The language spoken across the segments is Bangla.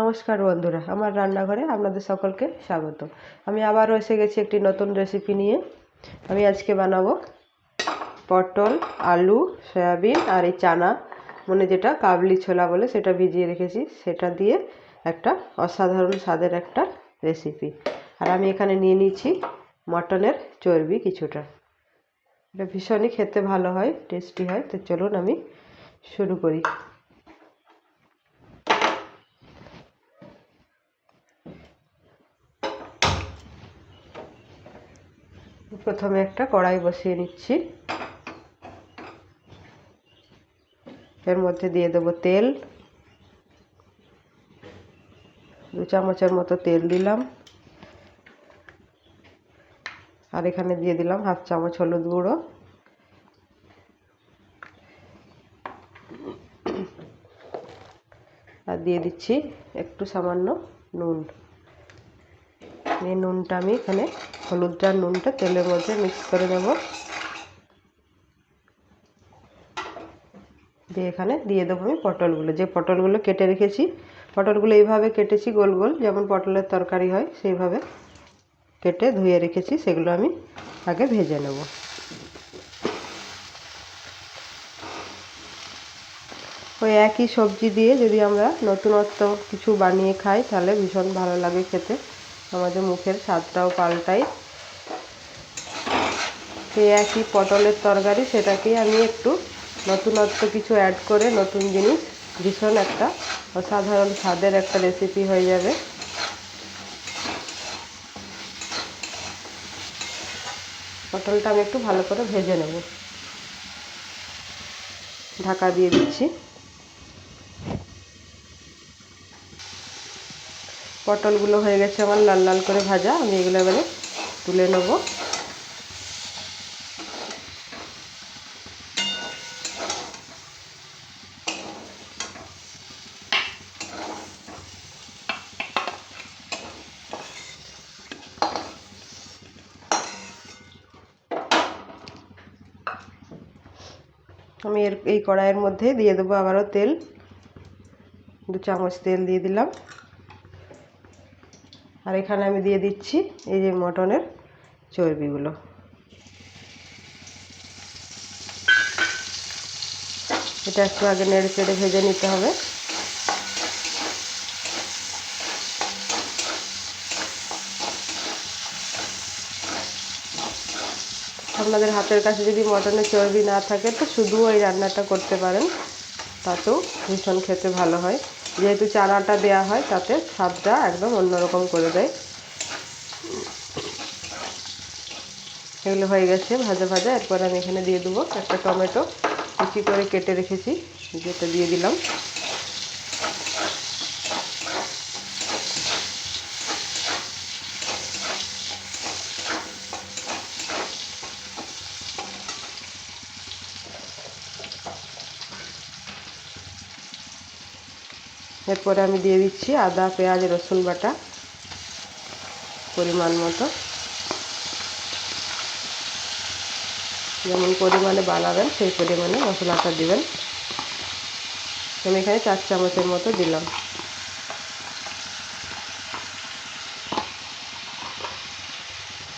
নমস্কার বন্ধুরা, আমার রান্নাঘরে আপনাদের সকলকে স্বাগত। আমি আবারও এসে গেছি একটি নতুন রেসিপি নিয়ে। আমি আজকে বানাবো পটল, আলু, সয়াবিন আর এই চানা মানে যেটা কাবলি ছোলা বলে সেটা ভিজিয়ে রেখেছি। সেটা দিয়ে একটা অসাধারণ স্বাদের একটা রেসিপি আর আমি এখানে নিয়ে নিয়েছি মটনের চর্বি কিছুটা। এটা ভীষণই খেতে ভালো হয় টেস্টি হয়, তো চলুন আমি শুরু করি। প্রথমে একটা কড়াই বসিয়ে নিচ্ছি। এর মধ্যে দিয়ে দেবো তেল। দু চামচের মতো তেল দিলাম। আর এখানে দিয়ে দিলাম হাফ চামচ হলুদ গুঁড়ো। আর দিয়ে দিচ্ছি একটু সামান্য নুন। এই নুনটা আমি এখানে হলুদটা নুনটা তেলের মধ্যে মিক্স করে নেব। দিয়ে এখানে দিয়ে দেবো আমি পটলগুলো। যে পটলগুলো কেটে রেখেছি, পটলগুলো এইভাবে কেটেছি গোল গোল, যেমন পটলের তরকারি হয় সেইভাবে কেটে ধুয়ে রেখেছি, সেগুলো আমি আগে ভেজে নেব। ওই একই সবজি দিয়ে যদি আমরা নতুনত্ব কিছু বানিয়ে খাই, তাহলে ভীষণ ভালো লাগে খেতে। আমাদের মুখের স্বাদটাও পাল্টাই। সেই একই পটলের তরকারি, সেটাকেই আমি একটু নতুনত্ব কিছু অ্যাড করে নতুন জিনিস, ভীষণ একটা অসাধারণ স্বাদের একটা রেসিপি হয়ে যাবে। পটলটা আমি একটু ভালো করে ভেজে নেব। ঢাকা দিয়ে দিচ্ছি। পটলগুলো হয়ে গেছে আমার লাল লাল করে ভাজা, আমি এগুলো এবারে তুলে নেব। আমি এর, এই কড়াইয়ের মধ্যে দিয়ে দেবো আবারও তেল। দু চামচ তেল দিয়ে দিলাম। আর এখানে আমি দিয়ে দিচ্ছি এই যে মটনের চর্বিগুলো। এটা একটু আগে নেড়ে চেড়ে ভেজে নিতে হবে। আপনাদের হাতের কাছে যদি মটনের চর্বি না থাকে, তো শুধু ওই রান্নাটা করতে পারেন, তাতেও ভীষণ খেতে ভালো হয়। যেহেতু চানাটা দেয়া হয়, তাতে স্বাদটা একদম অন্যরকম করে দেয়। এগুলো হয়ে গেছে ভাজা ভাজা। এরপর আমি এখানে দিয়ে দেবো একটা টমেটো। কুচি করে কেটে রেখেছি, যেটা দিয়ে দিলাম। এরপরে আমি দিয়ে দিচ্ছি আদা, পেঁয়াজ, রসুন বাটা পরিমাণ মতো। যেমন পরিমাণে বানাবেন, সেই পরিমাণে মশলাটা দিবেন। আমি এখানে চার চামচের মতো দিলাম।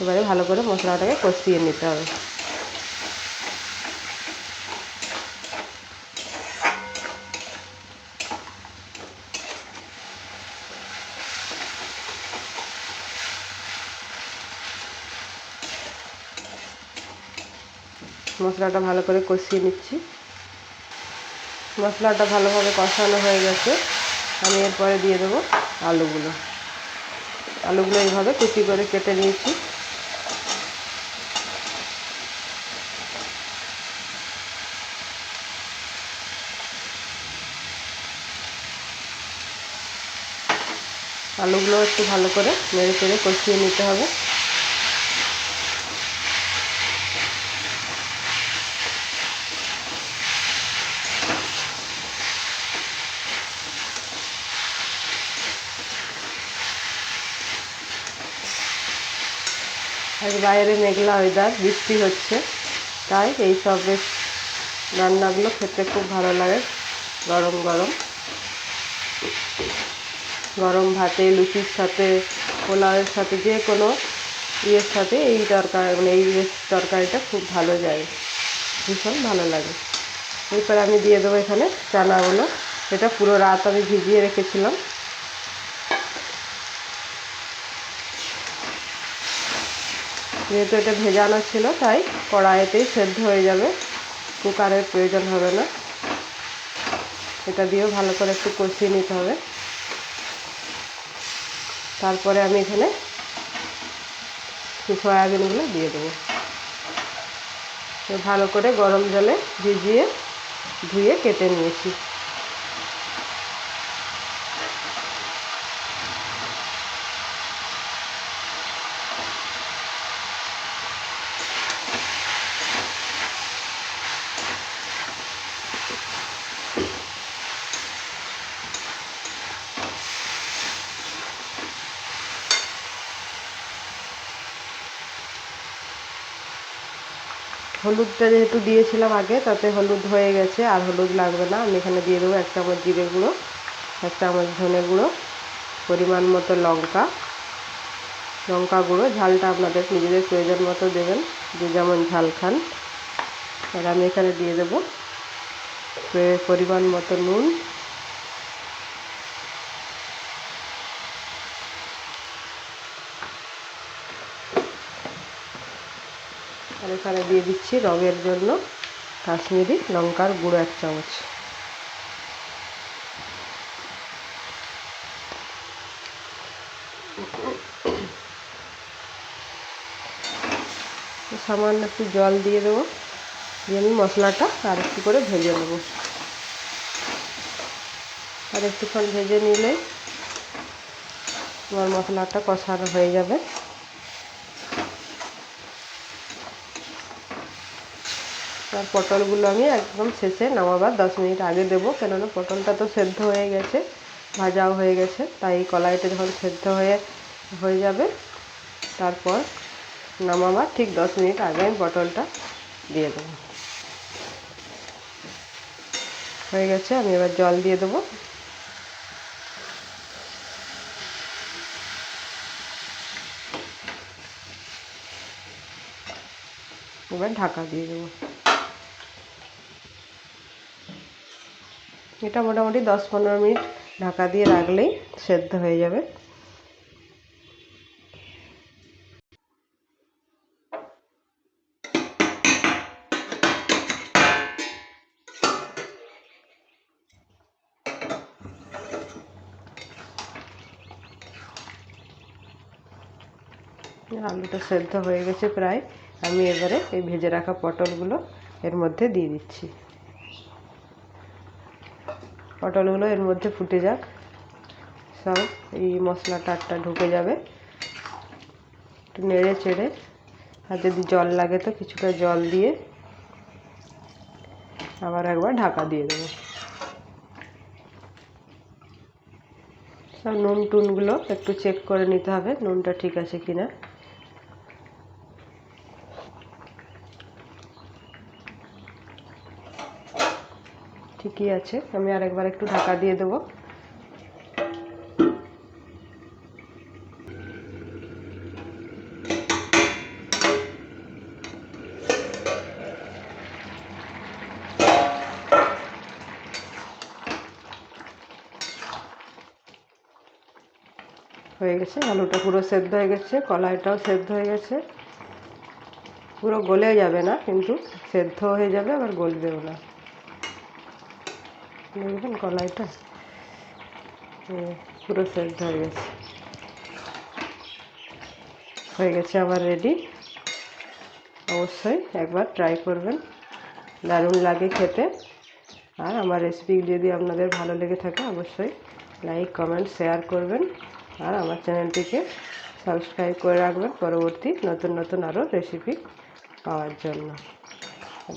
এবারে ভালো করে মশলাটাকে কষিয়ে নিতে হবে। মশলাটা ভালো করে কষিয়ে নিচ্ছি। মশলাটা ভালোভাবে কষানো হয়ে গেছে। আমি এরপরে দিয়ে দেবো আলুগুলো। আলুগুলো এইভাবে কুচি করে কেটে নিয়েছি। আলুগুলো একটু ভালো করে নেড়ে চেড়ে কষিয়ে নিতে হবে। আজ বাইরে মেঘলা ওয়েদার বৃষ্টি হচ্ছে। তাই এই সব বেশ রান্নাগুলো খেতে খুব ভালো লাগে। গরম গরম। গরম ভাতে, লুচির সাথে, পোলাওয়ের সাথে, যে কোনো ইয়ের সাথে এই তরকারি মানে এই তরকারিটা খুব ভালো যায়। ভীষণ ভালো লাগে। এরপর আমি দিয়ে দেবো এখানে চানাগুলো। এটা পুরো রাত আমি ভিজিয়ে রেখেছিলাম। যেহেতু এটা ভেজানো ছিল, তাই কড়াইতেই সেদ্ধ হয়ে যাবে। কুকারের প্রয়োজন হবে না। এটা দিয়েও ভালো করে একটু কষিয়ে নিতে হবে। তারপরে আমি এখানে সয়াবিনগুলো দিয়ে দেবো। ভালো করে গরম জলে ভিজিয়ে ধুয়ে কেটে নিয়েছি। হলুদটা যেহেতু দিয়েছিলাম আগে, তাতে হলুদ হয়ে গেছে, আর হলুদ লাগবে না। আমি এখানে দিয়ে দেবো এক চামচ জিরে গুঁড়ো, এক চামচ ধনে গুঁড়ো, পরিমাণ মতো লঙ্কা। লঙ্কা গুঁড়ো, ঝালটা আপনাদের নিজেদের প্রয়োজন মতো দেবেন, যে যেমন ঝাল খান। আর আমি এখানে দিয়ে দেবো পরিমাণ মতো নুন আর এখানে দিয়ে দিচ্ছি রঙের জন্য কাশ্মীরি লঙ্কার গুঁড়ো এক চামচ। সামান্য একটু জল দিয়ে দেবো। দিয়ে আমি মশলাটা আর একটু করে ভেজে নেব। আর একটুক্ষণ ভেজে নিলে আমার মশলাটা কষানো হয়ে যাবে। আর পটলগুলো আমি একদম শেষে নামাবার দশ মিনিট আগে দেবো। কেননা পটলটা তো সেদ্ধ হয়ে গেছে, ভাজাও হয়ে গেছে, তাই কলাইটা যখন সেদ্ধ হয়ে হয়ে যাবে, তারপর নামাবার ঠিক দশ মিনিট আগে আমি পটলটা দিয়ে দেবো। হয়ে গেছে, আমি এবার জল দিয়ে দেবো। এবার ঢাকা দিয়ে দেবো। এটা মোটামুটি দশ পনেরো মিনিট ঢাকা দিয়ে রাখলেই সেদ্ধ হয়ে যাবে। আলুটা সেদ্ধ হয়ে গেছে প্রায়। আমি এবারে এই ভেজে রাখা পটলগুলো এর মধ্যে দিয়ে দিচ্ছি। পটলগুলো এর মধ্যে ফুটে যাক। সব এই মশলাটা একটা ঢুকে যাবে। একটু নেড়ে চেড়ে। আর যদি জল লাগে তো কিছুটা জল দিয়ে আবার একবার ঢাকা দিয়ে দেবো। সব নুন টুনগুলো একটু চেক করে নিতে হবে, নুনটা ঠিক আছে কিনা। ঠিকই আছে। আমি আরেকবার একটু ঢাকা দিয়ে দেবো। হয়ে গেছে, আলুটা পুরো সেদ্ধ হয়ে গেছে, কলাইটাও সেদ্ধ হয়ে গেছে। পুরো গলে যাবে না, কিন্তু সেদ্ধ হয়ে যাবে, আবার গলবেও না। দেখবেন কলাইটা। পুরো সেদ্ধ হয়ে গেছে। হয়ে গেছে আবার রেডি অবশ্যই একবার ট্রাই করবেন। দারুণ লাগে খেতে। আর আমার রেসিপি যদি আপনাদের ভালো লেগে থাকে, অবশ্যই লাইক কমেন্ট শেয়ার করবেন। আর আমার চ্যানেলটিকে সাবস্ক্রাইব করে রাখবেন পরবর্তী নতুন নতুন আরও রেসিপি পাওয়ার জন্য।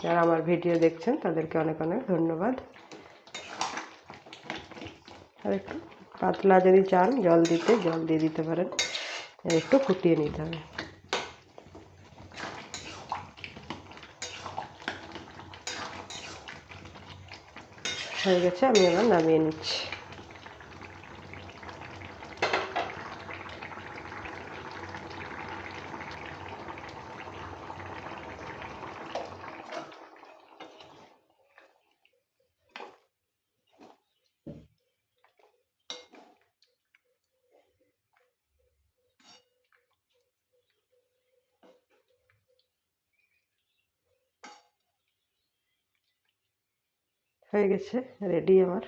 যারা আমার ভিডিও দেখছেন, তাদেরকে অনেক অনেক ধন্যবাদ। আর একটু পাতলা যদি চান, জল দিতে, জল দিয়ে দিতে পারেন। একটু ফুটিয়ে নিতে হবে। হয়ে গেছে, আমি এবার নামিয়ে নিচ্ছি। হয়ে গেছে রেডি আমার।